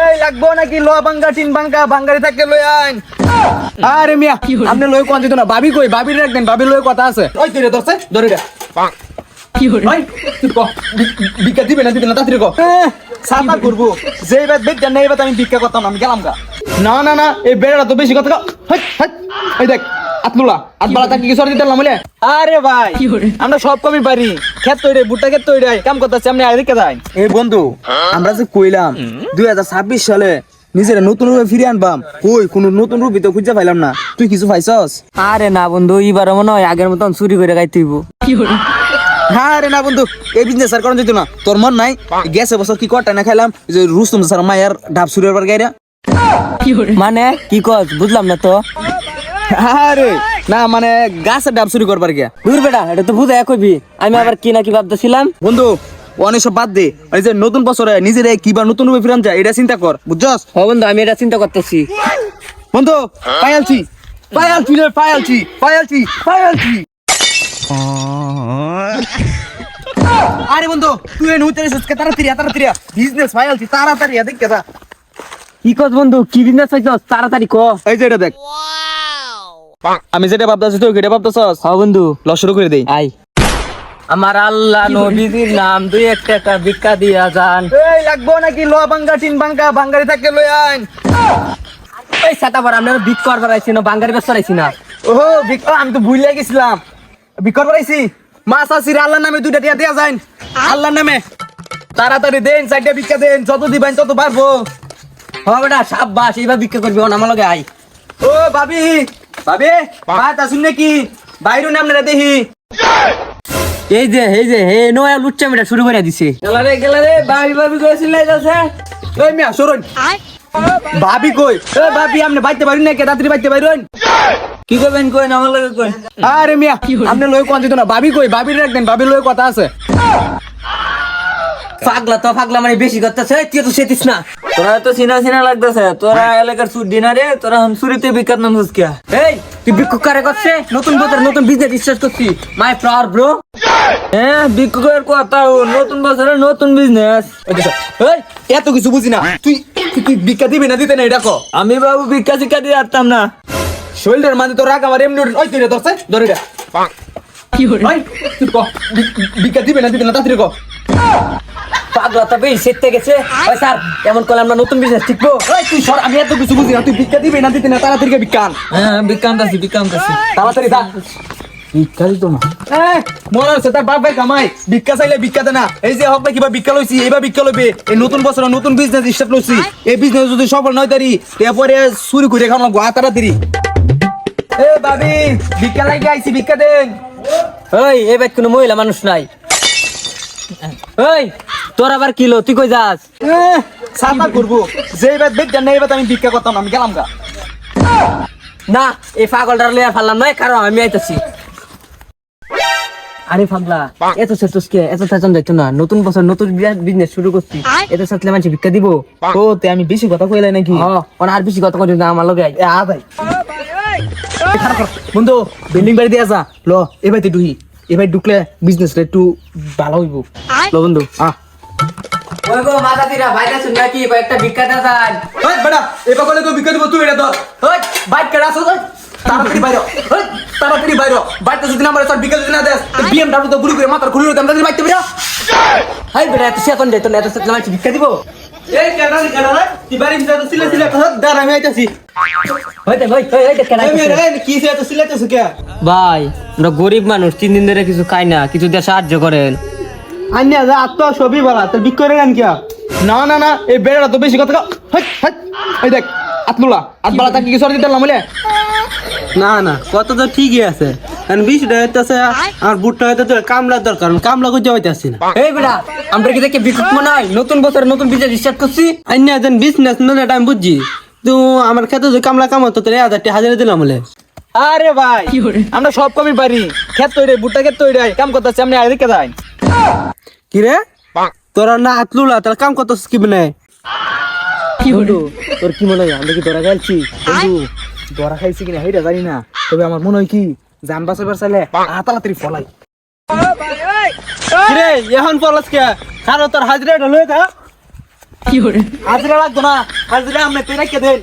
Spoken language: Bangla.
এই লাগবো নাকি? লো বাঙ্গা টিন বাঙ্গা বাঙ্গারি থাকতে লই আইন। আরে মিয়া আপনি লই কোন দিত না? ভাবি কই? ভাবির রাখবেন ভাবির লই কথা আছে। ওই তুই ধরছে ধরে তুই ক? বি- ভিক্ষা দিবে না দিবে না? তাড়াতাড়ি ক। সাফা করব। যে এবার বেদ না এবার আমি ভিক্ষা করতাম না আমি গেলাম গা। না না না এই বেড়াটা তো বেশি কথা ক- হাই, হাই। এই দেখ। আতলুলা আতবালা তাকে কিছু দিতে বলে? আরে ভাই আমরা সব কমই পারি। ক্ষেত তৈরি ভুট্টা ক্ষেত তৈরি কাম করতেছি আপনি আগে যাই। এই বন্ধু আমরা যে কইলাম দুই হাজার ছাব্বিশ সালে নিজের নতুন রূপে ফিরে আনবাম। কই কোন নতুন রূপই তো খুঁজে পাইলাম না। তুই কিছু পাইছস? আরে না বন্ধু এবার মনে হয় আগের মতন চুরি করে গাইতে হইব। হ্যাঁ রে না বন্ধু এই বিজনেস আর করানো যেত না। তোর মন নাই? গেছে বছর কি কটা না খাইলাম যে রুস্তম স্যার মায়ের ডাব সুরের বার গাইরা। মানে কি কস বুঝলাম না তো? আরে না মানে গাছের ডাব চুরি করবার গিয়া। দূর বেটা এটা তো বুঝে কইবি আমি আবার কি না কি ভাবতেছিলাম? বন্ধু অনেক সব বাদ দে। এই যে নতুন বছরে নিজের কিবা নতুন রূপে ফিরান যায় এটা চিন্তা কর বুঝছস? হ বন্ধু আমি এটা চিন্তা করতেছি। বন্ধু পায়ালছি পায়ালছি রে পায়ালছি পায়ালছি পায়ালছি আরে বন্ধু তুই এনে উঠে এসেছিস তাড়াতাড়ি তাড়াতাড়ি বিজনেস পায়ালছি তাড়াতাড়ি দেখ কেদা কি কস বন্ধু কি বিজনেস পাইছস তাড়াতাড়ি ক। এই যে এটা দেখ। আমি যেটা ভাবতেছি তুই এটা ভাবতেছস? হ বন্ধু। ল শুরু করে দেই। আই আমার আল্লাহ নবীজির নাম দুই একটা একটা ভিক্ষা দিয়া যান। এই লাগবো নাকি? লো বাঙ্গা টিন বাঙ্গা বাঙ্গারি থাকতে লই আইন। এই সাতা বার আপনার ভিক করবার আইছি না বাঙ্গারি বেশ আইছি না। ওহো বিক আমি তো ভুলে গেছিলাম। বিকর বাড়াইছি মাছ আসির আল্লাহর নামে দুইটা টিয়া দিয়া যাইন। আল্লাহর নামে। তাড়াতাড়ি দেন চারটা ভিক্ষা দেন যত দিবেন তত পারব হ বেটা সাব্বাস এইবার ভিক্ষা করবি অন আমার লগে আই ও ভাবি। ভাবি আসুন নাকি? বাইরে নাম না দেখি। এই যে এই যে হে নয়া লুচ্চা মেটা শুরু করে দিছে। গেলা রে গেলা রে ভাবি ভাবি কইছিল যাচ্ছে? ওই মিয়া সরুন। ভাবি কই? এ ভাবি আপনি বাইতে পারেন নাকি? রাত্রি বাইতে পারেন? কি করবেন কই না আমার কই আরে মিয়া আপনি লই কোন দিত না। ভাবি কই? ভাবির রাখবেন ভাবির লই কথা আছে। পাগলা তো পাগলা মানে বেশি করতেছে তুই তো সেতিস না। তোরা তো সিনা সিনা লাগতেছে। তোরা এলাকার সুর দিনারে তোরা হাম সুরিতে বিকাত নাম কে এই তুই বিক্ষোভ কারে করছে? নতুন বছর নতুন বিজনেস স্টার্ট করছি। মাই প্রাউড ব্রো হ্যাঁ বিক্ষোভের কথা নতুন বছরে নতুন বিজনেস। এই এত কিছু বুঝি না। তুই তুই- ভিক্ষা দিবি না দিতে না এটা আমি বাবু ভিক্ষা শিক্ষা দিয়ে আসতাম না। শোল্ডার মানে তো রাগ আমার এমনি ওই তুই রে ধরছে ধরে ক ভি- ভিক্ষা দিবে না দিবে না তাড়াতাড়ি কো। পাগলা তো বেশি সেতে গেছে। ওই স্যার এমন করলে আমরা নতুন বিজনেস শিখব। ওই তুই সর আমি এত কিছু বুঝি না তুই ভিক্ষা দিবি না দিতে না তাড়াতাড়ি হ্যাঁ বিক্রান্ত আছি তাড়াতাড়ি দা ভিক্ষা দিত না। মনে হচ্ছে তার বাপ ভাই কামাই। ভিক্ষা চাইলে ভিক্ষা দে না। এই যে হক ভাই কিবা ভিক্ষা লইছি এবার ভিক্ষা লইবে। এই নতুন বছর নতুন বিজনেস স্টার্ট লইছি। এই বিজনেস যদি সফল নয় তারি তারপরে চুরি করে খাওয়া লাগবো। তাড়াতাড়ি। এ ভিক্ষা লাগে আইছি ভিক্ষা দেন। ওই এই বাইক কোনো মহিলা মানুষ নাই। ওই তোর আবার কিলো তুই কই যাস? সাফা করব যে এবার বেদ না এবার আমি ভিক্ষা করতাম না, আমি গেলাম গা। না এই পাগলটার লইয়া ফাললাম নয় কারণ আমি আইতাছি। আরে ফাগলা এত সেতুসকে এত চাচন যাইতো না। নতুন বছর নতুন বিজনেস শুরু করছি। এত সাথে মানুষ ভিক্ষা দিব? ও তে আমি বেশি কথা কইলাই নাকি? হ অন আর বেশি কথা কই না আমার লগে আই। আ ভাই। বন্ধু বিল্ডিং বাড়ি দিয়ে আসা ল এবার তুই ঢুহি এবার ঢুকলে বিজনেস একটু ভালো হইব। ল বন্ধু আ। ওই গো মাথা দিরা ভাইটা শুন নাকি কয়েকটা ভিক্ষা দাদান ওই বেটা এবার কলে তো বিক্রি দিব তুই এটা ধর। ওই বাইক কেডা আসো ওই তাড়াতাড়ি বাইরে ওই তাড়াতাড়ি বাইরে বাইকটা যদি না মারে তোর বিক্রি যদি না দেস বিএমডব্লিউ তো গুলি করে মাথার খুলি হইতাম তাড়াতাড়ি বাইকটা বেরো। হাই বেটা এত সেতন যাইতো না এত সাথে মানুষ ভিক্ষা দিব? এই কেডা রে কেডা তুই বাড়ি ভিতরে তো সিলে সিলে কথা দাঁড়া আমি আইতাছি। হইতে ভাই কি সে তো আমরা গরিব মানুষ তিন দিন ধরে কিছু খাই না কিছু দিয়ে সাহায্য করেন। আন্যা যা আত্ম সবই বলা তোর বিক্রি গান কিয়া? না না না এই বেড়া তো বেশি কথা এই দেখ আতলুলা আতবালা তাকে কি সরদি দিলাম বলে? না না কত তো ঠিকই আছে। কারণ বিষটা হইতেছে আমার বুটটা হইতে কামলার দরকার কামলা করতে হইতেছি না। এই বেটা আমরা কি দেখে বিকুট মনে হয়? নতুন বছর নতুন বিজনেস স্টার্ট করছি? আইনি একজন বিজনেস না এটা আমি বুঝছি। তো আমার ক্ষেত্রে যদি কামলা কামাতো তাহলে হাজার টাকা হাজারে দিলাম বলে। আরে ভাই আমরা সব কমই পারি। খেত তৈরি ভুট্টা খেত তৈরি কাম করতেছি আপনি আগে দেখে যাই। কি রে তোরা না আতলুলা তাহলে কাম কত স্কিপ নেই বন্ধু তোর কি মনে হয় আমরা কি ধরা গেলছি বন্ধু ধরা খাইছি কিনা সেইটা জানি না। তবে আমার মনে হয় কি জান বাঁচাবার চাইলে তাড়াতাড়ি ফলাই। রে এখন পলাস কে? কারও তোর হাজিরা লয়ে যা। হাজিরা লাগতো না হাজিরা তুই রেখে দেন